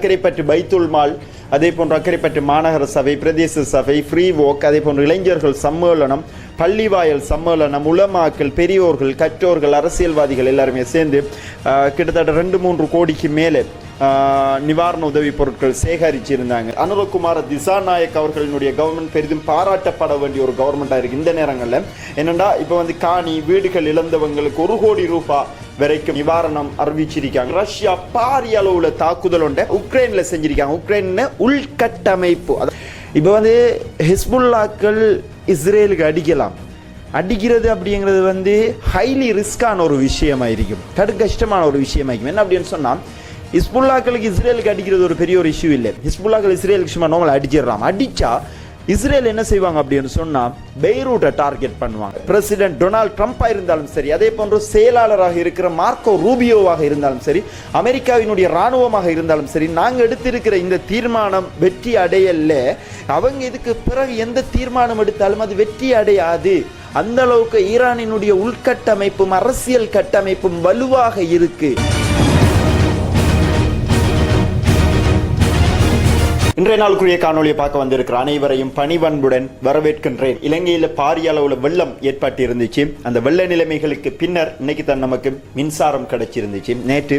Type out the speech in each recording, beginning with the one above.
அக்கரைப்பற்று பைத்துல் mall அதே போன்று அக்கரைப்பற்று மாநகர சபை பிரதேச சபை ஃப்ரீ வோக் அதே போன்று இளைஞர்கள் சம்மேளனம் பள்ளிவாயல் சம்மேளனம் உலமாக்கள் பெரியோர்கள் கற்றோர்கள் அரசியல்வாதிகள் எல்லாருமே சேர்ந்து கிட்டத்தட்ட ரெண்டு மூன்று கோடிக்கு மேலே நிவாரண உதவி பொருட்கள் சேகரிச்சிருந்தாங்க. அனுரகுமார திசாநாயக் அவர்களினுடைய கவர்மெண்ட் பெரிதும் பாராட்டப்பட வேண்டிய ஒரு கவர்மெண்ட்டாக இருக்குது இந்த நேரங்களில். என்னென்னா இப்போ வந்து காணி வீடுகள் இழந்தவங்களுக்கு ஒரு கோடி ரூபாய் வரைக்கும் நிவாரணம் அறிவிச்சிருக்காங்க. ரஷ்யா பாரிய அளவுல தாக்குதல் ஒன்றை உக்ரைன்ல செஞ்சிருக்காங்க. உக்ரைன் உள்கட்டமைப்பு. இப்போ வந்து ஹிஸ்புல்லாக்கள் இஸ்ரேலுக்கு அடிக்கலாம். அடிக்கிறது அப்படிங்கிறது வந்து ஹைலி ரிஸ்கான ஒரு விஷயமாயிருக்கும். கடு கஷ்டமான ஒரு விஷயமாயிருக்கும். என்ன அப்படின்னு சொன்னால் ஹிஸ்புல்லாக்களுக்கு இஸ்ரேலுக்கு அடிக்கிறது ஒரு பெரிய ஒரு இஷ்யூ இல்லை. ஹிஸ்புல்லாக்கள் இஸ்ரேலுக்கு சும்மா நார்மல் அடிச்சிடலாம் அடித்தா இஸ்ரேல் என்ன செய்வாங்க அப்படின்னு சொன்னா பெய்ரூட்டை டார்கெட் பண்ணுவாங்க. பிரசிடென்ட் டொனால்ட் ட்ரம்ப்பா இருந்தாலும் சரி அதே போன்று செயலாளராக இருக்கிற மார்க்கோ ரூபியோவாக இருந்தாலும் சரி அமெரிக்காவினுடைய ராணுவமாக இருந்தாலும் சரி நாங்கள் எடுத்திருக்கிற இந்த தீர்மானம் வெற்றி அடையல அவங்க இதுக்கு பிறகு எந்த தீர்மானம் எடுத்தாலும் அது வெற்றி அடையாது. அந்த அளவுக்கு ஈரானினுடைய உள்கட்டமைப்பும் அரசியல் கட்டமைப்பும் வலுவாக இருக்கு. இன்றைய நாளுக்குரிய காணொலியை பார்க்க வந்திருக்கிற அனைவரையும் பணிவன்புடன் வரவேற்கின்றேன். இலங்கையில் பாரிய அளவுல வெள்ளம் ஏற்பட்டு இருந்துச்சு அந்த வெள்ள நிலைமைகளுக்கு பின்னர் இன்னைக்கு தான் நமக்கு மின்சாரம் கிடைச்சிருந்துச்சு. நேற்று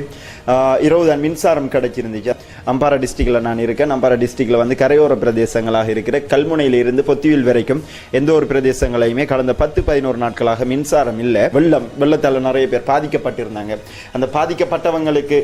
இரவு தான் மின்சாரம் கிடைச்சிருந்துச்சு. அம்பாரா டிஸ்ட்ரிக்டில் நான் இருக்கேன். அம்பாரா டிஸ்ட்ரிக்டில் வந்து கரையோர பிரதேசங்களாக இருக்கிற கல்முனையிலிருந்து பொத்தியில் பொத்திவில் வரைக்கும் எந்த ஒரு பிரதேசங்களையுமே கடந்த பத்து பதினோரு நாட்களாக மின்சாரம் இல்லை. வெள்ளம் வெள்ளத்தால் நிறைய பேர் பாதிக்கப்பட்டிருந்தாங்க. அந்த பாதிக்கப்பட்டவங்களுக்கு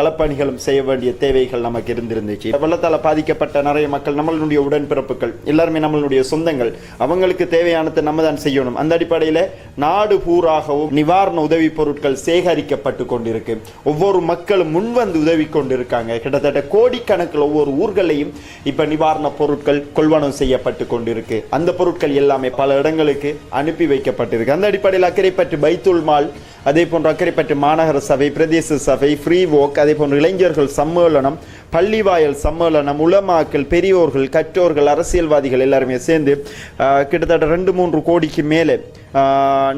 களப்பணிகளும் செய்ய வேண்டிய தேவைகள் நமக்கு இருந்திருந்துச்சு. வெள்ளத்தால பாதிக்கப்பட்ட நிறைய மக்கள் நம்மளுடைய உடன்பிறப்புகள் எல்லாருமே நம்மளுடைய சொந்தங்கள் அவங்களுக்கு தேவையானதை நம்ம தான் செய்யணும். அந்த அடிப்படையில் நாடு பூராகவும் நிவாரண உதவி பொருட்கள் சேகரிக்கப்பட்டு கொண்டிருக்கு. ஒவ்வொரு மக்களும் முன்வந்து உதவி கொண்டிருக்காங்க. கிட்டத்தட்ட கோடிக்கணக்கில் ஒவ்வொரு ஊர்களையும் இப்போ நிவாரண பொருட்கள் கொள்வனம் செய்யப்பட்டு கொண்டிருக்கு. அந்த பொருட்கள் எல்லாமே பல இடங்களுக்கு அனுப்பி வைக்கப்பட்டிருக்கு. அந்த அடிப்படையில் அக்கறைப்பட்டு பைத்துல் மால் அதே போன்ற அக்கறைப்பட்டு மாநகர சபை பிரதேச சபை ஃப்ரீ வோக் அதே போன்ற இளைஞர்கள் சம்மேளனம் பள்ளிவாயல் சம்மேளனம் உலமாக்கள் பெரியோர்கள் கற்றோர்கள் அரசியல்வாதிகள் எல்லாருமே சேர்ந்து கிட்டத்தட்ட ரெண்டு மூன்று கோடிக்கு மேலே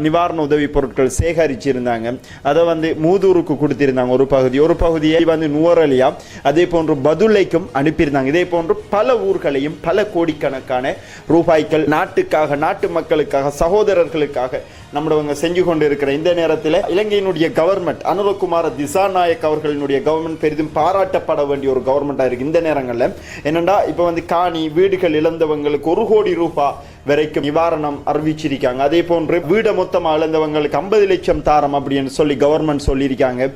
நிவாரண உதவி பொருட்கள் சேகரிச்சிருந்தாங்க. அதை வந்து மூதூருக்கு கொடுத்திருந்தாங்க ஒரு பகுதி. ஒரு பகுதியை வந்து நுவரலியா அதே போன்று பதுளைக்கும் அனுப்பியிருந்தாங்க. இதே போன்று பல ஊர்களையும் பல கோடிக்கணக்கான ரூபாய்கள் நாட்டுக்காக நாட்டு மக்களுக்காக சகோதரர்களுக்காக நம்மளவங்க செஞ்சு கொண்டு இருக்கிற இந்த நேரத்தில் இலங்கையினுடைய கவர்மெண்ட் அனுரகுமார திசாநாயக் அவர்களினுடைய கவர்மெண்ட் பெரிதும் பாராட்டப்பட வேண்டிய ஒரு கவர்மெண்ட்டாக இருக்குது இந்த நேரங்களில். என்னென்னா இப்போ வந்து காணி வீடுகள் இழந்தவங்களுக்கு ஒரு கோடி ரூபாய் வரைக்கும் நிவாரணம் அறிவிச்சிருக்காங்க. அதே போன்று வீடை மொத்தமாக இழந்தவங்களுக்கு ஐம்பது லட்சம் தாரம் அப்படின்னு சொல்லி கவர்மெண்ட் சொல்லியிருக்காங்க.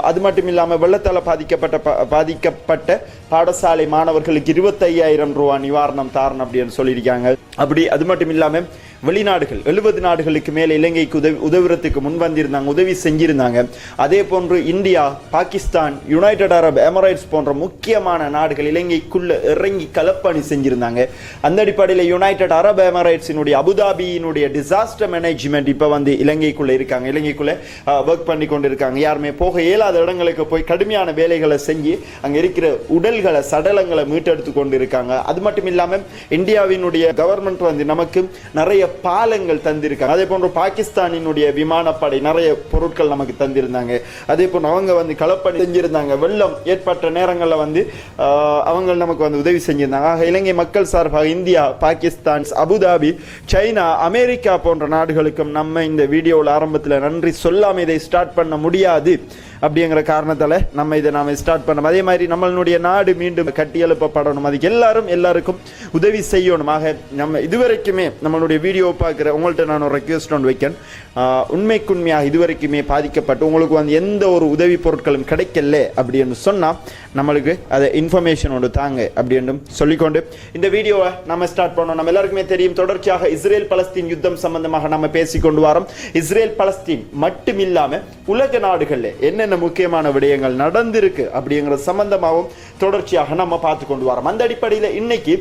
அது மட்டும் இல்லாமல் வெள்ளத்தால் பாதிக்கப்பட்ட ப- பாதிக்கப்பட்ட பாடசாலை மாணவர்களுக்கு இருபத்தையாயிரம் ரூபா நிவாரணம் தாரணும் அப்படின்னு சொல்லியிருக்காங்க. அப்படி அது மட்டும் இல்லாமல் வெளிநாடுகள் எழுபது நாடுகளுக்கு மேலே இலங்கைக்கு உதவி உதவுறதுக்கு முன் வந்திருந்தாங்க உதவி செஞ்சிருந்தாங்க. அதே போன்று India Pakistan United Arab Emirates போன்ற முக்கியமான நாடுகள் இலங்கைக்குள்ள இறங்கி கலப்பணி செஞ்சிருந்தாங்க. அந்த அடிப்படையில் யுனைடெட் அரப் எமரைட்ஸினுடைய அபுதாபியினுடைய டிசாஸ்டர் மேனேஜ்மெண்ட் இப்போ வந்து இலங்கைக்குள்ள இருக்காங்க. இலங்கைக்குள்ள ஒர்க் பண்ணி கொண்டு இருக்காங்க யாருமே போக இயலாத இடங்களுக்கு போய் கடுமையான வேலைகளை செஞ்சு அங்கே இருக்கிற உடல்களை சடலங்களை மீட்டெடுத்து கொண்டு இருக்காங்க அது மட்டும் இல்லாமல் இந்தியாவினுடைய கவர்மெண்ட் வந்து நமக்கு நிறைய பாலங்கள் தந்திருக்காங்க. அதே போன்று பாகிஸ்தானினுடைய விமானப்படை நிறைய பொருட்கள் நமக்கு தந்திருந்தாங்க. அதே போன்று அவங்க வந்து களப்பணி செஞ்சிருந்தாங்க. வெள்ளம் ஏற்பட்ட நேரங்களில் வந்து அவங்க நமக்கு வந்து உதவி செஞ்சிருந்தாங்க. ஆக இலங்கை மக்கள் சார்பாக India Pakistan Abu Dhabi China America போன்ற நாடுகளுக்கும் நம்ம இந்த வீடியோவில் ஆரம்பத்தில் நன்றி சொல்லாமல் இதை ஸ்டார்ட் பண்ண முடியாது. அப்படிங்கிற காரணத்தால் நம்ம இதை நாம் ஸ்டார்ட் பண்ணோம் அதே மாதிரி நம்மளுடைய நாடு மீண்டும் கட்டியெழுப்பப்படணும். அதுக்கு எல்லாரும் எல்லாருக்கும் உதவி செய்யணும். ஆக நம்ம இதுவரைக்குமே நம்மளுடைய வீடியோ பார்க்குற உங்கள்கிட்ட நான் ஒரு ரெக்வெஸ்ட் ஒன்று வைக்கேன் ஆஹ், உண்மைக்குண்மையாக இதுவரைக்குமே பாதிக்கப்பட்டு உங்களுக்கு வந்து எந்த ஒரு உதவி பொருட்களும் கிடைக்கல அப்படின்னு சொன்னால் நம்மளுக்கு அதை இன்ஃபர்மேஷன் ஒன்று தாங்க அப்படின்னு சொல்லிக்கொண்டு இந்த வீடியோவை நம்ம ஸ்டார்ட் பண்ணோம். நம்ம எல்லாருக்குமே தெரியும் தொடர்ச்சியாக இஸ்ரேல் பலஸ்தீன் யுத்தம் சம்பந்தமாக நம்ம பேசிக்கொண்டு வரோம். இஸ்ரேல் பலஸ்தீன் மட்டும் இல்லாமல் உலக என்னென்ன என்னென்ன முக்கியமான விடயங்கள் நடந்திருக்கு அப்படிங்கிற சம்பந்தமாகவும் தொடர்ச்சியாக நம்ம பார்த்து கொண்டு வரோம். அந்த அடிப்படையில் இன்னைக்கு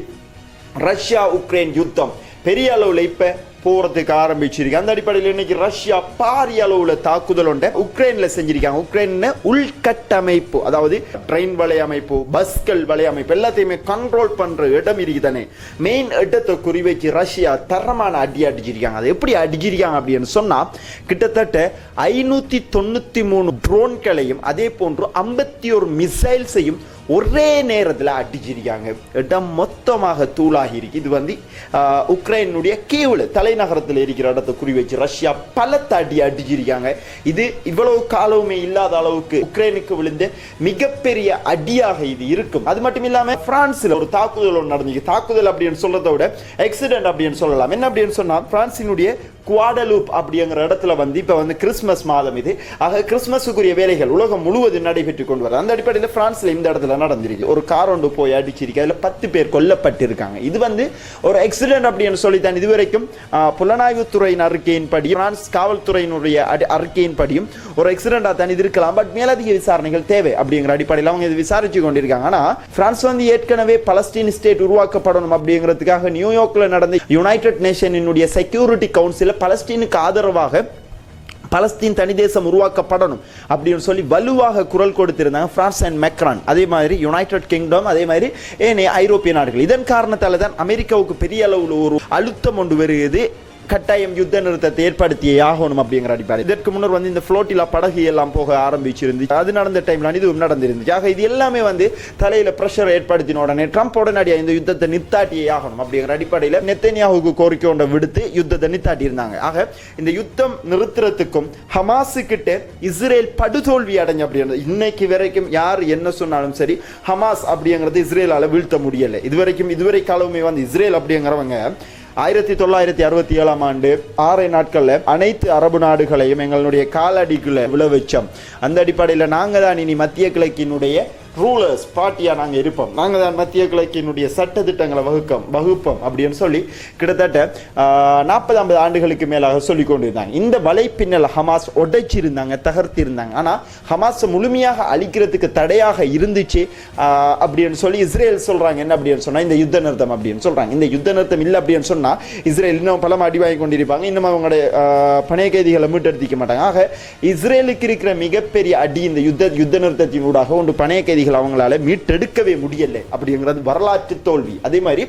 ரஷ்யா உக்ரைன் யுத்தம் பெரிய அளவில் இப்போ போறதுக்கு ஆரம்பிச்சிருக்கு அந்த அடிப்படையில் இன்னைக்கு ரஷ்யா பாரிய அளவுல தாக்குதல் ஒன்றை உக்ரைன்ல செஞ்சிருக்காங்க. உக்ரைன் உள்கட்டமைப்பு அதாவது ட்ரெயின் வலையமைப்பு பஸ்கள் வலையமைப்பு எல்லாத்தையுமே கண்ட்ரோல் பண்ற இடம் இருக்குதானே? மெயின் இடத்தை குறிவைச்சு ரஷ்யா தரமான அடி அடிச்சிருக்காங்க. அது எப்படி அடிச்சிருக்காங்க அப்படின்னு சொன்னா கிட்டத்தட்ட ஐநூத்தி தொண்ணூத்தி மூணு ட்ரோன்களையும் அதே போன்று ஐம்பத்தி ஒரு மிசைல்ஸையும் ஒரே நேரத்தில் அடிச்சிருக்காங்க. இடம் மொத்தமாக தூளாகி இருக்கு. இது வந்து உக்ரைனுடைய கீவில் தலைநகரத்தில் இருக்கிற இடத்தை குறி வச்சு ரஷ்யா பல அடி அடிச்சிருக்காங்க. இது இவ்வளவு காலவுமே இல்லாத அளவுக்கு உக்ரைனுக்கு விழுந்த மிகப்பெரிய அடியாக இது இருக்கும். அது மட்டும் இல்லாமல் பிரான்ஸில் ஒரு தாக்குதல் ஒன்று நடந்துச்சு. தாக்குதல் அப்படின்னு சொல்றதை விட எக்ஸிடென்ட் அப்படின்னு சொல்லலாம். என்ன அப்படின்னு சொன்னால் பிரான்சினுடைய குவாடலூப் அப்படிங்கிற இடத்துல வந்து இப்போ வந்து கிறிஸ்மஸ் மாதம் இது. ஆக கிறிஸ்மஸுக்குரிய வேலைகள் உலகம் முழுவதும் நடைபெற்று கொண்டு வர அந்த அடிப்படையில் பிரான்ஸில் இந்த இடத்துல நடந்திருக்கு. ஒரு கார் ஒன்று போய் அடிச்சிருக்கு. அதில் பத்து பேர் கொல்லப்பட்டிருக்காங்க. இது வந்து ஒரு எக்ஸிடென்ட் அப்படின்னு சொல்லித்தான் இதுவரைக்கும் ஆஹ், புலனாய்வுத்துறையின் அறிக்கையின்படி பிரான்ஸ் காவல்துறையினுடைய அடி- அறிக்கையின்படியும் ஒரு எக்ஸிடென்டா தான் இது இருக்கலாம். பட் மேலதிக விசாரணைகள் தேவை அப்படிங்கிற அடிப்படையில் அவங்க இது விசாரிச்சு கொண்டிருக்காங்க. ஆனால் பிரான்ஸ் வந்து ஏற்கனவே பலஸ்டீன் ஸ்டேட் உருவாக்கப்படணும் அப்படிங்கிறதுக்காக நியூயார்க்கில் நடந்த யுனைடெட் நேஷனினுடைய செக்யூரிட்டி கவுன்சில பலஸ்டீனுக்கு ஆதரவாக பலஸ்தீன் தனி தேசம் உருவாக்கப்படணும் அப்படின்னு சொல்லி வலுவாக குரல் கொடுத்திருந்தாங்க பிரான்ஸ் அண்ட் மெக்ரான் அதே மாதிரி யுனைடெட் கிங்டம் அதே மாதிரி ஏனைய ஐரோப்பிய நாடுகள். இதன் காரணத்தால் தான் அமெரிக்காவுக்கு பெரிய அளவில் ஒரு அழுத்தம் ஒன்று வருகிறது. கட்டாயம் யுத்த நிறுத்தத்தை ஏற்படுத்தியே ஆகணும் அப்படிங்கிற அடிப்படை இதற்கு முன்னர் வந்து இந்த ஃப்ளோட்டிலா படகு எல்லாம் போக ஆரம்பிச்சிருந்துச்சு. அது நடந்த டைம்ல இதுவும் நடந்திருந்துச்சு. ஆக இது எல்லாமே வந்து தலையில பிரஷர் ஏற்படுத்தின உடனே ட்ரம்ப் உடனடியாக இந்த யுத்தத்தை நித்தாட்டியே ஆகணும் அப்படிங்கிற அடிப்படையில் நெத்தனியாவுக்கு கோரிக்கை ஒன்றை விடுத்து யுத்தத்தை நித்தாட்டி இருந்தாங்க ஆக இந்த யுத்தம் நிறுத்துறதுக்கும் ஹமாஸு கிட்ட இஸ்ரேல் படுதோல்வி அடைஞ்ச அப்படின்றது இன்னைக்கு வரைக்கும் யார் என்ன சொன்னாலும் சரி ஹமாஸ் அப்படிங்கிறது இஸ்ரேலால வீழ்த்த முடியல. இதுவரைக்கும் இதுவரை காலமே வந்து இஸ்ரேல் அப்படிங்கிறவங்க ஆயிரத்தி தொள்ளாயிரத்தி அறுபத்தி ஏழாம் ஆண்டு ஆறை நாட்களில் அனைத்து அரபு நாடுகளையும் எங்களுடைய காலடிக்குள்ள விளைவிச்சோம் அந்த அடிப்படையில் நாங்கள் தான் இனி மத்திய கிழக்கினுடைய ரூலர்ஸ் பார்ட்டியாக நாங்கள் இருப்போம். நாங்கள் தான் மத்திய கிழக்கினுடைய சட்ட திட்டங்களை வகுக்கம் வகுப்போம் அப்படின்னு சொல்லி கிட்டத்தட்ட நாற்பது ஐம்பது ஆண்டுகளுக்கு மேலாக சொல்லி கொண்டிருந்தாங்க இந்த வலைப்பின்னல் ஹமாஸ் உடைச்சிருந்தாங்க தகர்த்திருந்தாங்க. ஆனால் ஹமாஸை முழுமையாக அழிக்கிறதுக்கு தடையாக இருந்துச்சு அப்படின்னு சொல்லி இஸ்ரேல் சொல்கிறாங்க என்ன அப்படின்னு சொன்னால் இந்த யுத்த நிறுத்தம் அப்படின்னு சொல்கிறாங்க இந்த யுத்த நிறுத்தம் இல்லை அப்படின்னு சொன்னால் இஸ்ரேல் இன்னும் பலம் அடி வாங்கி கொண்டிருப்பாங்க. இன்னும் அவங்களுடைய பணைய கைதிகளை மீட்டெடுத்திக்க மாட்டாங்க. ஆக இஸ்ரேலுக்கு இருக்கிற மிகப்பெரிய அடி இந்த யுத்த யுத்த நிறுத்தத்தின் ஊடாக ஒன்று பணைய கைதிகள் அவங்களால மீட்டெடுக்கவே முடியலை அப்படிங்கிறது வரலாற்று தோல்வி. அதே மாதிரி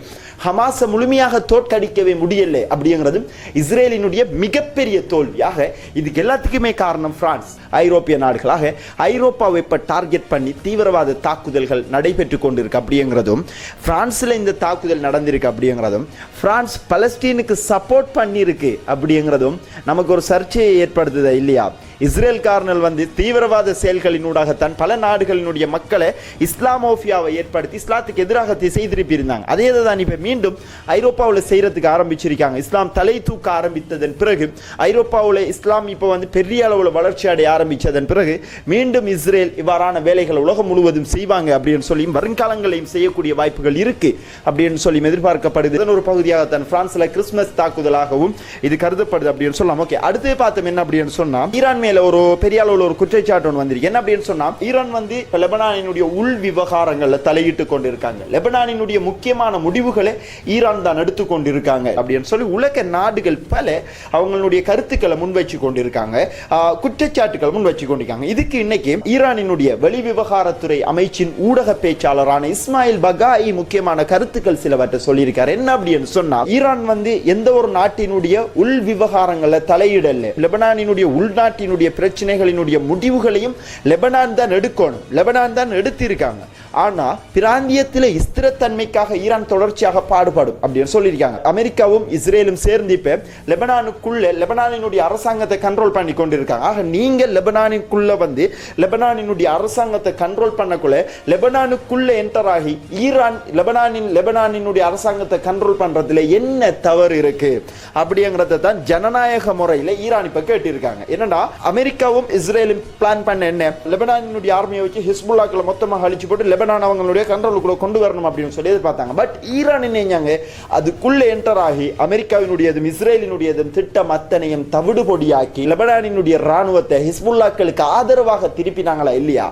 ஹமாஸை முழுமையாக தோற்கடிக்கவே முடியலை அப்படிங்கிறதும் இஸ்ரேலினுடைய மிகப்பெரிய தோல்வியாக இதுக்கு எல்லாத்துக்குமே காரணம் பிரான்ஸ். ஐரோப்பிய நாடுகளாக ஐரோப்பாவை இப்போ டார்கெட் பண்ணி தீவிரவாத தாக்குதல்கள் நடைபெற்று கொண்டிருக்கு அப்படிங்கிறதும் பிரான்ஸில் இந்த தாக்குதல் நடந்திருக்கு அப்படிங்கிறதும் பிரான்ஸ் பலஸ்டீனுக்கு சப்போர்ட் பண்ணியிருக்கு அப்படிங்கிறதும் நமக்கு ஒரு சர்ச்சையை ஏற்படுத்துதா இல்லையா? இஸ்ரேல் கார்னல் வந்து தீவிரவாத செயல்களினூடாகத்தான் பல நாடுகளினுடைய மக்களை இஸ்லாமோபியாவை ஏற்படுத்தி இஸ்லாத்துக்கு எதிராக திசை திருப்பி இருந்தாங்க அதே தான் இப்போ மீண்டும் ஐரோப்பாவில் செய்கிறதுக்கு ஆரம்பிச்சிருக்காங்க. இஸ்லாம் தலை தூக்க ஆரம்பித்ததன் பிறகு ஐரோப்பாவில் இஸ்லாம் இப்போ வந்து பெரிய அளவில் வளர்ச்சி அடைய ஆரம்பித்ததன் பிறகு மீண்டும் இஸ்ரேல் இவ்வாறான வேலைகளை உலகம் முழுவதும் செய்வாங்க அப்படின்னு சொல்லி வருங்காலங்களையும் செய்யக்கூடிய வாய்ப்புகள் இருக்கு அப்படின்னு சொல்லி எதிர்பார்க்கப்படுது. இதன் ஒரு பகுதியாகத்தான் பிரான்ஸில் கிறிஸ்துமஸ் தாக்குதலாகவும் இது கருதப்படுது அப்படின்னு சொல்லலாம். ஓகே அடுத்து பார்த்தோம் என்ன அப்படின்னு சொன்னால் ஈரான் மேல ஒரு பெரிய அளவில் ஒரு குற்றச்சாட்டு ஒன்று வந்திருக்கு. என்ன அப்படின்னு சொன்னால் ஈரான் வந்து இப்ப லெபனானினுடைய உள் விவகாரங்களில் தலையிட்டு கொண்டிருக்காங்க. லெபனானினுடைய முக்கியமான முடிவுகளை ஈரான் தான் எடுத்து கொண்டிருக்காங்க அப்படின்னு சொல்லி உலக நாடுகள் பல அவங்களுடைய கருத்துக்களை முன்வச்சு கொண்டிருக்காங்க. ஆஹ், குற்றச்சாட்டுகள் முன் கொண்டிருக்காங்க. இதுக்கு இன்னைக்கு ஈரானினுடைய வெளி விவகாரத்துறை அமைச்சின் ஊடக பேச்சாளரான இஸ்மாயில் பகாயி முக்கியமான கருத்துக்கள் சிலவற்றை சொல்லியிருக்காரு. என்ன அப்படின்னு சொன்னா ஈரான் வந்து எந்த ஒரு நாட்டினுடைய உள் விவகாரங்களை தலையிடல. லெபனானினுடைய உள்நாட்டினுடைய பிரச்சனைகளினுடைய முடிவுகளையும் லெபனான் தான் எடுக்கணும். லெபனான் தான் எடுத்திருக்காங்க. ஆனா பிராந்தியத்தில் ஸ்திரத்தன்மைக்காக ஈரான் தொடர்ச்சியாக பாடுபடும் அப்படின்னு சொல்லியிருக்காங்க. அமெரிக்காவும் இஸ்ரேலும் சேர்ந்து இப்போ லெபனானுக்குள்ள லெபனானினுடைய அரசாங்கத்தை கண்ட்ரோல் பண்ணி கொண்டிருக்காங்க. ஆக நீங்க லெபனானுக்குள்ள வந்து லெபனானினுடைய அரசாங்கத்தை கண்ட்ரோல் பண்ணக்குள்ள லெபனானுக்குள்ள என்டர் ஆகி ஈரான் லெபனானின் லெபனானினுடைய அரசாங்கத்தை கண்ட்ரோல் பண்றதுல என்ன தவறு இருக்கு? அப்படிங்கிறத தான் ஜனநாயக முறையில் ஈரான் இப்போ கேட்டிருக்காங்க. என்னன்னா அமெரிக்காவும் இஸ்ரேலும் பிளான் பண்ண என்ன? லெபனானினுடைய ஆர்மியை வச்சு ஹிஸ்புல்லாக்களை மொத்தமாக அழிச்சு போட்டு லெபனான் அவங்களுடைய கண்ட்ரோலுக்குள்ள கொண்டு வரணும் அப்படின்னு சொல்லி எதிர்பார்த்தாங்க. பட் ஈரான் நினைஞ்சாங்க அதுக்குள்ள என்டர் ஆகி அமெரிக்காவினுடையதும் இஸ்ரேலினுடையதும் திட்டம் அத்தனையும் தவிடு பொடியாக்கி லெபனானினுடைய ராணுவத்தை ஹிஸ்புல்லாக்களுக்கு ஆதரவாக திருப்பினாங்களா இல்லையா?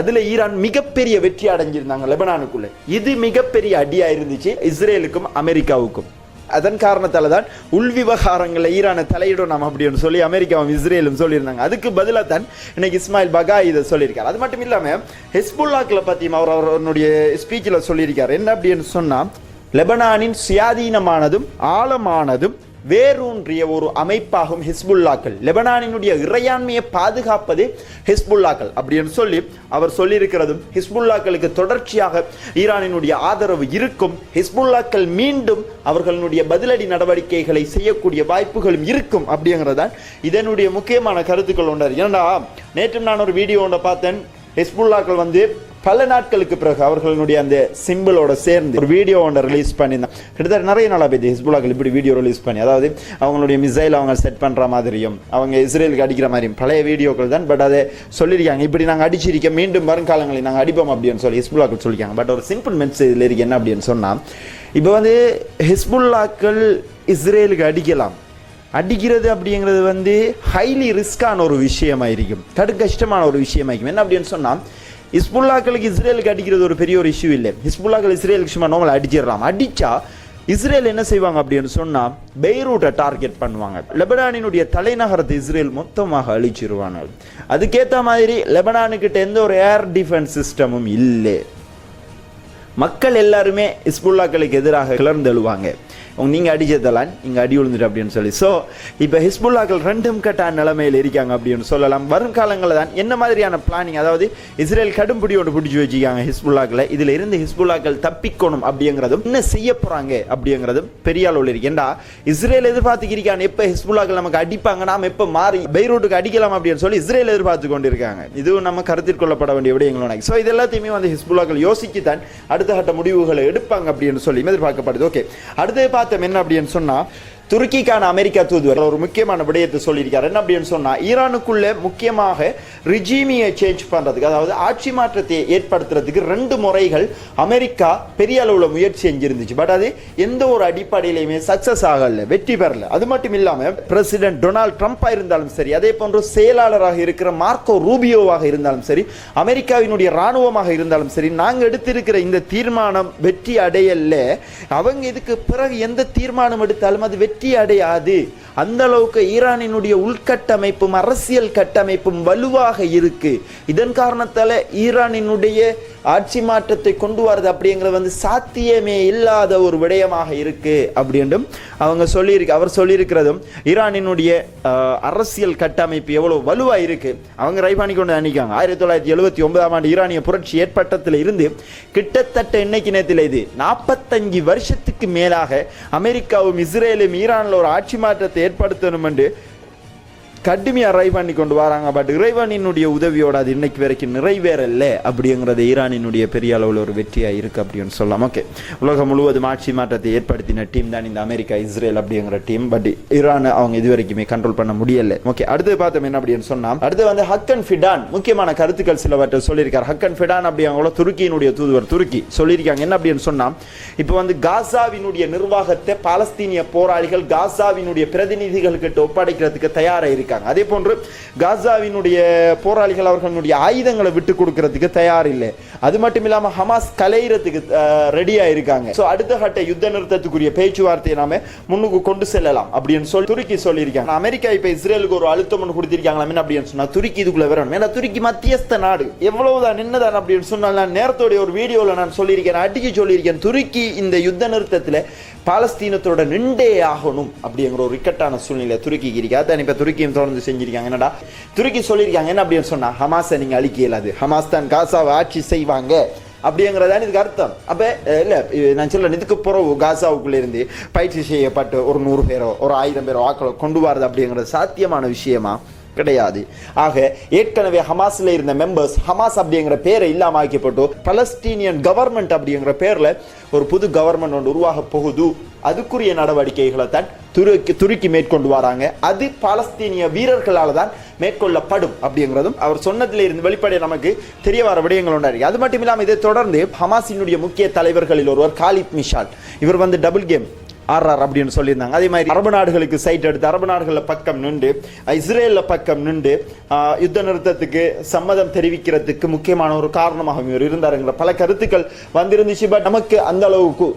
அதுல ஈரான் மிகப்பெரிய வெற்றி அடைஞ்சிருந்தாங்க லெபனானுக்குள்ள. இது மிகப்பெரிய அடியா இருந்துச்சு இஸ்ரேலுக்கும் அமெரிக்காவுக்கும். அதன் காரணத்தால தான் உள் விவகாரங்களில் ஈரானை தலையிடும் நாம் அப்படின்னு சொல்லி அமெரிக்காவும் இஸ்ரேலும் சொல்லியிருந்தாங்க. அதுக்கு பதிலாக தான் இன்னைக்கு இஸ்மாயில் பகா இதை சொல்லியிருக்காரு. அது மட்டும் இல்லாமல் ஹெஸ்புல்லாக்கில் பற்றியும் அவர் அவருடைய ஸ்பீச்சில் சொல்லியிருக்கார். என்ன அப்படின்னு சொன்னால் லெபனானின் சுயாதீனமானதும் ஆழமானதும் வேரூன்றிய ஒரு அமைப்பாகும் ஹிஸ்புல்லாக்கள். லெபனானினுடைய இறையாண்மையை பாதுகாப்பது ஹிஸ்புல்லாக்கள் அப்படின்னு சொல்லி அவர் சொல்லியிருக்கிறதும் ஹிஸ்புல்லாக்களுக்கு தொடர்ச்சியாக ஈரானினுடைய ஆதரவு இருக்கும். ஹிஸ்புல்லாக்கள் மீண்டும் அவர்களுடைய பதிலடி நடவடிக்கைகளை செய்யக்கூடிய வாய்ப்புகளும் இருக்கும் அப்படிங்கிறதான் இதனுடைய முக்கியமான கருத்துக்கள் ஒன்றார் ஏன்னா நேற்று நான் ஒரு வீடியோ ஒன்றை பார்த்தேன். ஹிஸ்புல்லாக்கள் வந்து பல நாட்களுக்கு பிறகு அவர்களுடைய அந்த சிம்பிளோட சேர்ந்து ஒரு வீடியோ ஒன்று ரிலீஸ் பண்ணியிருந்தான் கிட்டத்தட்ட நிறைய நாளாக போய் ஹிஸ்புல்லாக்கள் இப்படி வீடியோ ரிலீஸ் பண்ணி அதாவது அவங்களுடைய மிசைல் அவங்க செட் பண்ணுற மாதிரியும் அவங்க இஸ்ரேலுக்கு அடிக்கிற மாதிரியும் பழைய வீடியோக்கள் தான் பட் அதை சொல்லியிருக்காங்க. இப்படி நாங்கள் அடிச்சிருக்க மீண்டும் வருங்காலங்களில் நாங்கள் அடிப்போம் அப்படின்னு சொல்லி ஹிஸ்புல்லாக்கள் சொல்லியிருக்காங்க. பட் ஒரு சிம்பிள் மென்ஸ் இதில் இருக்கு. என்ன அப்படின்னு சொன்னால் இப்போ வந்து ஹிஸ்புல்லாக்கள் இஸ்ரேலுக்கு அடிக்கலாம். அடிக்கிறது அப்படிங்கிறது வந்து ஹைலி ரிஸ்கான ஒரு விஷயமாயிருக்கும். கடு கஷ்டமான ஒரு விஷயமாயிருக்கும். என்ன அப்படின்னு சொன்னால் ஹிஸ்புல்லாக்களுக்கு இஸ்ரேலுக்கு அடிக்கிறது ஒரு பெரிய ஒரு இஷ்யூ இல்லை. ஹிஸ்புல்லாக்கள் இஸ்ரேலுக்கு சும்மா நோமல் அடிச்சிடலாம் அடித்தா இஸ்ரேல் என்ன செய்வாங்க அப்படின்னு சொன்னால் பெய்ரூட்டை டார்கெட் பண்ணுவாங்க. லெபனானினுடைய தலைநகரத்தை இஸ்ரேல் மொத்தமாக அழிச்சிருவாங்க. அதுக்கேற்ற மாதிரி லெபனானுக்கிட்ட எந்த ஒரு ஏர் டிஃபென்ஸ் சிஸ்டமும் இல்லை. மக்கள் எல்லாருமே ஹிஸ்புல்லாக்களுக்கு எதிராக கிளர்ந்தெழுவாங்க. அவங்க நீங்கள் அடிச்சதெல்லாம் இங்கே அடி விழுந்துட்டு அப்படின்னு சொல்லி. ஸோ இப்போ ஹிஸ்புல்லாக்கள் ரெண்டும் கட்டான நிலைமையில் இருக்காங்க அப்படின்னு சொல்லலாம். வருங்காலங்களில் தான் என்ன மாதிரியான பிளானிங் அதாவது இஸ்ரேல் கடும்பிடி ஒன்று பிடிச்சி வச்சுக்காங்க ஹிஸ்புல்லாக்களை. இதில் இருந்து ஹிஸ்புல்லாக்கள் தப்பிக்கணும் அப்படிங்கிறதும் என்ன செய்ய போகிறாங்க அப்படிங்கிறதும் பெரிய அளவில் இருக்கு. ஏண்டா இஸ்ரேல் எதிர்பார்த்துக்கிறான் எப்போ ஹிஸ்புல்லாக்கள் நமக்கு அடிப்பாங்க நாம் எப்போ மாறி பெய்ரூட்டுக்கு அடிக்கலாம் அப்படின்னு சொல்லி இஸ்ரேல் எதிர்பார்த்து கொண்டு இருக்காங்க இதுவும் நம்ம கருத்தில் கொள்ளப்பட வேண்டிய விடயங்களும் ஸோ இது எல்லாத்தையுமே வந்து ஹிஸ்புல்லாக்கள் யோசிச்சுத்தான் அடுத்த கட்ட முடிவுகளை எடுப்பாங்க அப்படின்னு சொல்லி எதிர்பார்க்கப்படுது. ஓகே அடுத்து பார்த்தோம் என்ன அப்படின்னு சொன்னால் துருக்கிக்கான அமெரிக்கா தூதுவர் ஒரு முக்கியமான விடயத்தை சொல்லியிருக்காரு. என்ன அப்படின்னு சொன்னா ஈரானுக்குள்ள முக்கியமாக ரிஜீமியை சேஞ்ச் பண்றதுக்கு அதாவது ஆட்சி மாற்றத்தை ஏற்படுத்துறதுக்கு ரெண்டு முறைகள் அமெரிக்கா பெரிய அளவுல முயற்சி செஞ்சிருந்துச்சு. பட் அது எந்த ஒரு அடிப்படையிலையுமே சக்சஸ் ஆகல வெற்றி பெறல. அது மட்டும் இல்லாம பிரசிடென்ட் டொனால்ட் ட்ரம்ப்பா இருந்தாலும் சரி அதே போன்று செயலாளராக இருக்கிற மார்க்கோ ரூபியோவாக இருந்தாலும் சரி அமெரிக்காவினுடைய ராணுவமாக இருந்தாலும் சரி நாங்க எடுத்திருக்கிற இந்த தீர்மானம் வெற்றி அடையல. அவங்க இதுக்கு பிறகு எந்த தீர்மானம் எடுத்தாலும் அது வெற்றி அடையாது. அந்த அளவுக்கு ஈரானினுடைய உள்கட்டமைப்பும் அரசியல் கட்டமைப்பும் வலுவாக இருக்கு. இதன் காரணத்தால ஈரானினுடைய ஆட்சி மாற்றத்தை கொண்டு வரது அப்படிங்கிறது வந்து சாத்தியமே இல்லாத ஒரு விடயமாக இருக்கு அப்படின்றும் அவங்க சொல்லியிருக்கு. அவர் சொல்லியிருக்கிறதும் ஈரானினுடைய அரசியல் கட்டமைப்பு எவ்வளோ வலுவாக இருக்கு. அவங்க ரைபானி கொண்டு நினைக்காங்க ஆயிரத்தி தொள்ளாயிரத்தி எழுபத்தி ஒன்பதாம் ஆண்டு ஈரானிய புரட்சி ஏற்பட்டத்தில் இருந்து கிட்டத்தட்ட இன்னைக்கு நேரத்தில் இது? நாற்பத்தஞ்சு வருஷத்துக்கு மேலாக அமெரிக்காவும் இஸ்ரேலும் ஈரானில் ஒரு ஆட்சி மாற்றத்தை ஏற்படுத்தணும் என்று கடுமையாக ரை பண்ணி கொண்டு வராங்க. பட் இறைவனினுடைய உதவியோட அது இன்னைக்கு வரைக்கும் நிறைவேறல அப்படிங்கிறது ஈரானினுடைய பெரிய அளவில் ஒரு வெற்றியாக இருக்குது அப்படின்னு சொல்லலாம். ஓகே உலகம் முழுவதும் ஆட்சி மாற்றத்தை ஏற்படுத்தின டீம் தான் இந்த அமெரிக்கா இஸ்ரேல் அப்படிங்கிற டீம் பட் ஈரான் அவங்க இது வரைக்குமே கண்ட்ரோல் பண்ண முடியல. ஓகே அடுத்து பார்த்தோம் என்ன அப்படின்னு சொன்னால் அடுத்து வந்து ஹக்கன் ஃபிடான். முக்கியமான கருத்துக்கள் சிலவற்றை சொல்லியிருக்கார். ஹக்கன் ஃபிடான் அப்படிங்கிறவங்கள துருக்கியினுடைய தூதுவர் துருக்கி சொல்லியிருக்காங்க. என்ன அப்படின்னு சொன்னால் இப்போ வந்து காசாவினுடைய நிர்வாகத்தை பாலஸ்தீனிய போராளிகள் காசாவினுடைய பிரதிநிதிகள் கிட்ட ஒப்படைக்கிறதுக்கு தயாராக இருக்காங்க. அதே போன்று காசாவினுடைய போராளிகள் அவர்களுடைய ஆயுதங்களை விட்டு கொடுக்கறதுக்கு தயார் இல்லை. அது மட்டும் இல்லாம ஹமாஸ் கலையிறதுக்கு ரெடியாக இருக்காங்க ஸோ அடுத்த கட்ட யுத்த நிறுத்தத்துக்குரிய பேச்சுவார்த்தையை நாம முன்னுக்கு கொண்டு செல்லலாம் அப்படின்னு சொல்லி துருக்கி சொல்லியிருக்காங்க. அமெரிக்கா இப்ப இஸ்ரேலுக்கு ஒரு அழுத்தம் ஒன்று கொடுத்திருக்காங்களா அப்படின்னு சொன்னால் துருக்கி இதுக்குள்ள வரணும். ஏன்னா துருக்கி மத்தியஸ்த நாடு. எவ்வளவுதான் என்னதான் அப்படின்னு சொன்னால் நான் நேரத்தோடைய ஒரு வீடியோல நான் சொல்லியிருக்கேன் அடிச்சு சொல்லியிருக்கேன் துருக்கி இந்த யுத்த நிறுத்தத்துல பாலஸ்தீனத்தோட நின்றே ஆகணும் அப்படிங்கிற ஒரு இக்கட்டான சூழ்நிலை துருக்கி இருக்கு. அதான் இப்ப துருக்கியும் தொடர்ந்து செஞ்சிருக்காங்க. என்னடா? துருக்கி சொல்லியிருக்காங்க. என்ன அப்படின்னு சொன்னா ஹமாஸை நீங்கள் அழிக்க இயலாது. ஹமாஸ் தான் காசாவை ஆட்சி செய்வாங்க. அப்படிங்கிறதான் இதுக்கு அர்த்தம். அப்போ இல்லை நான் சொல்ல இதுக்கு பிறகு காசாவுக்குள்ளேருந்து பயிற்சி செய்யப்பட்டு ஒரு நூறு பேரோ ஒரு ஆயிரம் பேரோ ஆக்களோ கொண்டு வரது அப்படிங்கிறது சாத்தியமான விஷயமா? கிடையாது. ஆக ஏற்கனவே ஹமாஸில் இருந்த மெம்பர்ஸ் ஹமாஸ் அப்படிங்கிற பேரை இல்லாம ஆக்கப்பட்டு பலஸ்தீனியன் கவர்மெண்ட் அப்படிங்கிற பேரில் ஒரு புது கவர்மெண்ட் ஒன்று உருவாக போகுது. அதுக்குரிய நடவடிக்கைகளை தான் துருக்கி துருக்கி மேற்கொண்டு வராங்க. அது பாலஸ்தீனிய வீரர்களால் தான் மேற்கொள்ளப்படும் அப்படிங்கிறதும் அவர் சொன்னதில் இருந்து வெளிப்படைய நமக்கு தெரிய வர விடயங்கள் உண்டாயிருக்கு அது மட்டும் இல்லாமல் இதை தொடர்ந்து ஹமாஸினுடைய முக்கிய தலைவர்களில் ஒருவர் காலித் மிஷால். இவர் வந்து டபுள் கேம் ஆர்ஆர் அப்படின்னு சொல்லியிருந்தாங்க. அதே மாதிரி அரபு நாடுகளுக்கு சைட் எடுத்து அரபு நாடுகளில் பக்கம் நின்று இஸ்ரேலில் பக்கம் நின்று யுத்த நிறுத்தத்துக்கு சம்மதம் தெரிவிக்கிறதுக்கு முக்கியமான ஒரு காரணமாக இவர் இருந்தாருங்கிற பல கருத்துக்கள் வந்திருந்துச்சு. பட் நமக்கு அந்த அளவுக்கு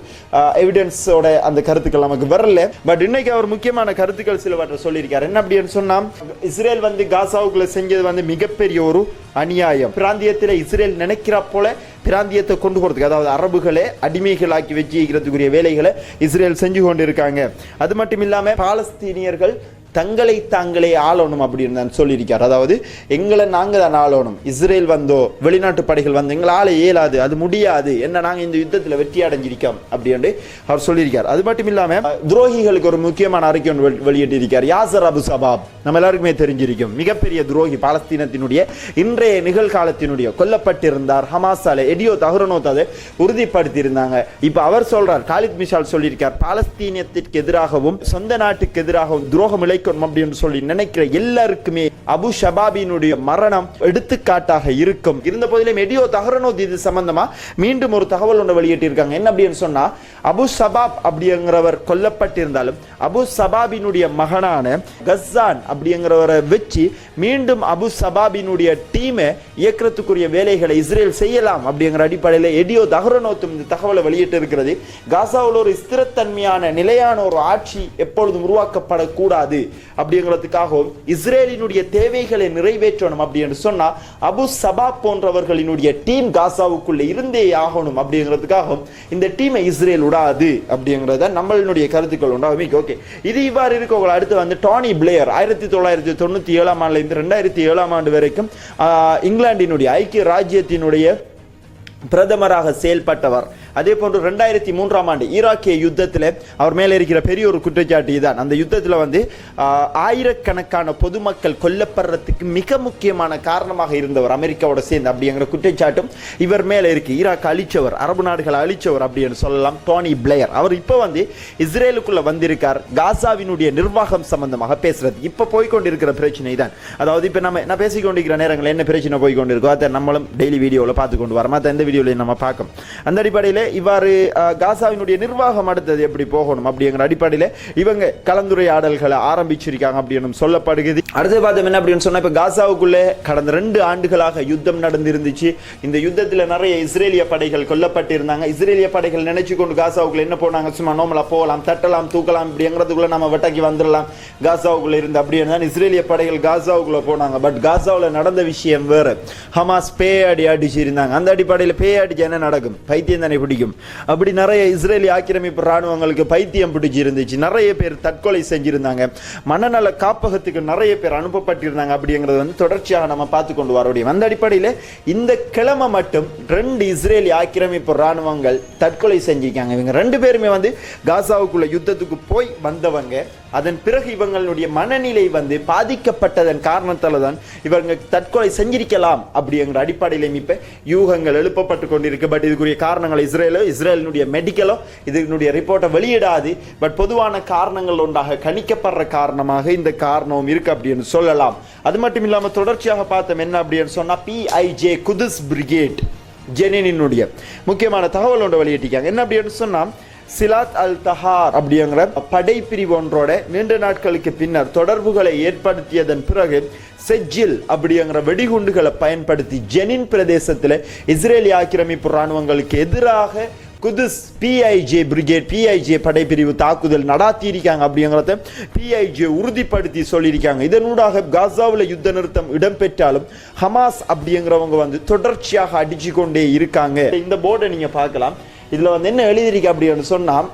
எவிடன்ஸோட அந்த கருத்துக்கள் நமக்கு வரல. பட் இன்னைக்கு அவர் முக்கியமான கருத்துக்கள் சிலவற்றை சொல்லியிருக்காரு. என்ன அப்படின்னு சொன்னால் இஸ்ரேல் வந்து காசாவுக்குள்ள செஞ்சது வந்து மிகப்பெரிய ஒரு அநியாயம். பிராந்தியத்தில் இஸ்ரேல் நினைக்கிறா போல பிராந்தியத்தை கொண்டு போகிறதுக்கு அதாவது அரபுகளை அடிமைகளாக்கி வச்சுக்கிறதுக்குரிய வேலைகளை இஸ்ரேல் செஞ்சு கொண்டு இருக்காங்க அது மட்டும் இல்லாமல் பாலஸ்தீனியர்கள் தங்களை தாங்களே ஆளணும் அப்படின்னு தான் சொல்லியிருக்கார். அதாவது எங்களை நாங்கள் தான் ஆளணும். இஸ்ரேல் வந்தோ வெளிநாட்டு படைகள் வந்து எங்களை ஆள இயலாது அது முடியாது என்ன நாங்கள் இந்த யுத்தத்தில் வெற்றி அடைஞ்சிருக்கோம் அப்படின்னு அவர் சொல்லியிருக்கார். அது மட்டும் இல்லாமல் துரோகிகளுக்கு ஒரு முக்கியமான அறிக்கை ஒன்று வெளியிட்டிருக்கார். யாசர் அபு சபாப் நம்ம எல்லாருக்குமே தெரிஞ்சிருக்கும். மிகப்பெரிய துரோகி பாலஸ்தீனத்தினுடைய இன்றைய நிகழ்காலத்தினுடைய கொல்லப்பட்டிருந்தார் ஹமாஸால எடியோ தஹ்ரனோத் அதை உறுதிப்படுத்தியிருந்தாங்க. இப்போ அவர் சொல்றார் காலித் மிஷால் சொல்லியிருக்கார் பாலஸ்தீனியத்திற்கு எதிராகவும் சொந்த நாட்டுக்கு எதிராகவும் துரோகம் கிடைக்கணும் அப்படின்னு சொல்லி நினைக்கிற எல்லாருக்குமே அபு ஷபாபினுடைய மரணம் எடுத்துக்காட்டாக இருக்கும். இருந்த போதிலும் எடியோ தஹ்ரனோத் இது சம்பந்தமா மீண்டும் ஒரு தகவல் ஒன்று வெளியிட்டிருக்காங்க. என்ன அப்படின்னு சொன்னா அபு சபாப் அப்படிங்கிறவர் கொல்லப்பட்டிருந்தாலும் அபு சபாபினுடைய மகனான கஸ்ஸான் அப்படிங்கிறவரை வச்சு மீண்டும் அபு சபாபினுடைய டீமை இயக்கிறதுக்குரிய வேலைகளை இஸ்ரேல் செய்யலாம் அப்படிங்கிற அடிப்படையில் எடியோ தஹ்ரனோத்தும் இந்த தகவலை வெளியிட்டு இருக்கிறது காசாவில் ஒரு ஸ்திரத்தன்மையான நிலையான ஒரு ஆட்சி எப்பொழுதும் உருவாக்கப்படக்கூடாது. அப்படிங்கிறதுக்காகவும் இஸ்ரேலினுடைய தேவைகளை நிறைவேற்றணும் அப்படின்னு சொன்னா அபு சபா போன்றவர்களினுடைய டீம் காசாவுக்குள்ளே இருந்தே ஆகணும் அப்படிங்கிறதுக்காகவும் இந்த டீமை இஸ்ரேல் விடாது அப்படிங்கிறத நம்மளுடைய கருத்துக்கள் உண்டாகும். ஓகே. இது இவ்வாறு இருக்கவங்க அடுத்து வந்து டானி பிளேயர் ஆயிரத்தி தொள்ளாயிரத்தி தொண்ணூத்தி ஏழாம் ஆண்டுல இருந்து ரெண்டாயிரத்தி ஏழாம் ஆண்டு வரைக்கும் ஆஹ், இங்கிலாந்தினுடைய ஐக்கிய ராஜ்யத்தினுடைய பிரதமராக செயல்பட்டவர். அதே போன்று ரெண்டாயிரத்தி மூன்றாம் ஆண்டு ஈராக்கிய யுத்தத்தில் அவர் மேலே இருக்கிற பெரிய ஒரு குற்றச்சாட்டு இதுதான் அந்த யுத்தத்தில் வந்து ஆயிரக்கணக்கான பொதுமக்கள் கொல்லப்படுறதுக்கு மிக முக்கியமான காரணமாக இருந்தவர் அமெரிக்காவோட சேர்ந்து அப்படிங்கிற குற்றச்சாட்டும் இவர் மேலே இருக்கு ஈராக் அழிச்சவர் அரபு நாடுகளை அழிச்சவர் அப்படின்னு சொல்லலாம். டோனி பிளேயர். அவர் இப்போ வந்து இஸ்ரேலுக்குள்ள வந்திருக்கார். காசாவினுடைய நிர்வாகம் சம்பந்தமாக பேசுறது. இப்போ போய்கொண்டிருக்கிற பிரச்சனை தான் அதாவது இப்போ நம்ம நான் பேசிக்கொண்டிருக்கிற நேரங்களில் என்ன பிரச்சனை போய்கொண்டிருக்கோ அதை நம்மளும் டெய்லி வீடியோவில் பார்த்து கொண்டு வரோம் மற்ற எந்த வீடியோவில் நம்ம பார்க்கும். அந்த அடிப்படையில் இவ்வாறு காசாவினுடைய நிர்வாகம் அடுத்தது எப்படி போகணும் அப்படிங்கிற அடிப்படையில் இவங்க கலந்துரையாடல்களை ஆரம்பிச்சிருக்காங்க அப்படின்னு சொல்லப்படுகிறது. அடுத்து பார்த்தோம் என்ன அப்படின்னு சொன்னால் இப்போ காசாவுக்குள்ளே கடந்த ரெண்டு ஆண்டுகளாக யுத்தம் நடந்திருந்துச்சு. இந்த யுத்தத்தில் நிறைய இஸ்ரேலிய படைகள் கொல்லப்பட்டிருந்தாங்க. இஸ்ரேலிய படைகள் நினைச்சு கொண்டு காசாவுக்குள்ள என்ன போனாங்க? சும்மா நோமலா போகலாம் தட்டலாம் தூக்கலாம் இப்படிங்கிறதுக்குள்ள நம்ம வெட்டக்கி வந்துடலாம். காசாவுக்குள்ள இருந்து அப்படின்னு தான் இஸ்ரேலிய படைகள் காசாவுக்குள்ள போனாங்க. பட் காசாவில் நடந்த விஷயம் வேறு. ஹமாஸ் பே அடி அடிச்சிருந்தாங்க. அந்த அடிப்படையில் பே அடிச்சு என்ன நடக்கும்? பைத்தியம் தானே பிடிக்கும். அப்படி நிறைய இஸ்ரேலி ஆக்கிரமிப்பு ராணுவங்களுக்கு பைத்தியம் பிடிச்சி இருந்துச்சு நிறைய பேர் தற்கொலை செஞ்சிருந்தாங்க. மனநல காப்பகத்துக்கு நிறைய பேர் அனுப்பப்பட்டிருந்தாங்க. அப்படிங்கிறது வந்து தொடர்ச்சியாக நம்ம பார்த்து கொண்டு வர முடியும். அந்த அடிப்படையில் இந்த கிழமை மட்டும் ரெண்டு இஸ்ரேலி ஆக்கிரமிப்பு ராணுவங்கள் தற்கொலை செஞ்சிருக்காங்க. இவங்க ரெண்டு பேருமே வந்து காசாவுக்குள்ள யுத்தத்துக்கு போய் வந்தவங்க. அதன் பிறகு இவங்களுடைய மனநிலை வந்து பாதிக்கப்பட்டதன் காரணத்தால் தான் இவங்க தற்கொலை செஞ்சிருக்கலாம் அப்படிங்கிற அடிப்படையில் இப்ப யூகங்கள் எழுப்பப்பட்டு கொண்டிருக்கு. பட் இதுக்குரிய காரணங்கள் இஸ்ரேலோ இஸ்ரேலினுடைய மெடிக்கலோ இதனுடைய ரிப்போர்ட்டை வெளியிடாது. பட் பொதுவான காரணங்கள் ஒன்றாக கணிக்கப்படுற காரணமாக இந்த காரணமும் இருக்கு அப்படின்னு சொல்லலாம். அது மட்டும் இல்லாமல் தொடர்ச்சியாக பார்த்தோம் என்ன அப்படின்னு சொன்னால் பிஐஜே குதுஸ் பிரிகேட் ஜெனினுடைய முக்கியமான தகவல் ஒன்று வெளியிட்டிருக்காங்க. என்ன அப்படின்னு சொன்னால் சிலாத் அல் தஹார் அப்படிங்கிற படைப்பிரிவு ஒன்றோட நீண்ட நாட்களுக்கு பின்னர் தொடர்புகளை ஏற்படுத்தியதன் பிறகு செஜில் அப்படிங்கிற வெடிகுண்டுகளை பயன்படுத்தி ஜெனின் பிரதேசத்தில் இஸ்ரேலிய ஆக்கிரமிப்பு ராணுவங்களுக்கு எதிராக குதுஸ் பிஐஜே பிரிகேட் பிஐஜே படைப்பிரிவு தாக்குதல் நடாத்தியிருக்காங்க அப்படிங்கிறத பிஐஜே உறுதிப்படுத்தி சொல்லியிருக்காங்க. இதனூடாக காசாவில் யுத்த நிறுத்தம் இடம்பெற்றாலும் ஹமாஸ் அப்படிங்கிறவங்க வந்து தொடர்ச்சியாக அடிச்சு கொண்டே இருக்காங்க. இந்த போர்டை நீங்கள் பார்க்கலாம். இதில் வந்து என்ன எழுதியிருக்கு அப்படின்னு சொன்னால்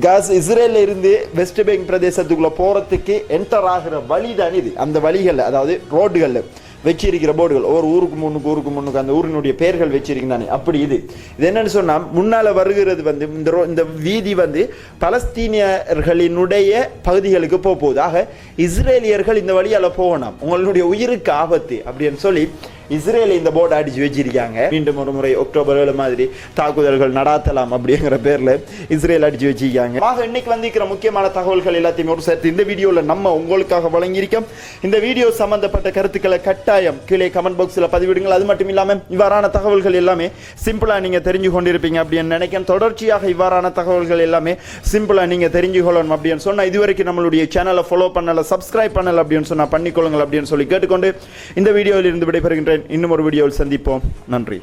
காஸ் இஸ்ரேலில் இருந்து வெஸ்ட் பேங்க் பிரதேசத்துக்குள்ளே போகிறதுக்கு என்டர் ஆகிற வழி தான் இது. அந்த வழிகளில் அதாவது ரோடுகளில் வச்சிருக்கிற போர்டுகள் ஒரு ஊருக்கு முன்னுக்கு ஊருக்கு முன்னுக்கு அந்த ஊரினுடைய பெயர்கள் வச்சிருக்கிறானே அப்படி இது. இது என்னன்னு சொன்னால் முன்னால் வருகிறது வந்து இந்த ரோ- இந்த வீதி வந்து பலஸ்தீனியர்களினுடைய பகுதிகளுக்கு போக போகுது. ஆக இஸ்ரேலியர்கள் இந்த வழியால் போகணும். உங்களுடைய உயிருக்கு ஆபத்து அப்படின்னு சொல்லி இஸ்ரேல் இந்த போர்டு அடிச்சு வச்சிருக்காங்க. மீண்டும் ஒரு முறை அக்டோபர் ஏழு மாதிரி தாக்குதல்கள் நடாத்தலாம் அப்படிங்கிற பேர்ல இஸ்ரேல் அடிச்சு வச்சிருக்காங்க. ஆக இன்னைக்கு வந்திருக்கிற முக்கியமான தகவல்கள் எல்லாத்தையும் ஒரு சேர்த்து இந்த வீடியோல நம்ம உங்களுக்காக வழங்கியிருக்கோம். இந்த வீடியோ சம்பந்தப்பட்ட கருத்துக்களை கட்டாயம் கீழே கமெண்ட் பாக்ஸ்ல பதிவிடுங்கள். அது மட்டும் இல்லாம இவ்வாறான தகவல்கள் எல்லாமே சிம்பிளா நீங்க தெரிஞ்சு கொண்டிருப்பீங்க அப்படின்னு நினைக்கிறேன். தொடர்ச்சியாக இவ்வாறான தகவல்கள் எல்லாமே சிம்பிளா நீங்க தெரிஞ்சு கொள்ளணும் அப்படின்னு சொன்னா இதுவரைக்கும் நம்மளுடைய சேனலை ஃபாலோ பண்ணல சப்ஸ்கிரைப் பண்ணல அப்படின்னு சொன்னா பண்ணிக்கொள்ளுங்கள் அப்படின்னு சொல்லி கேட்டுக்கொண்டு இந்த வீடியோவில் இருந்து இன்னும் ஒரு வீடியோவில் சந்திப்போம். நன்றி.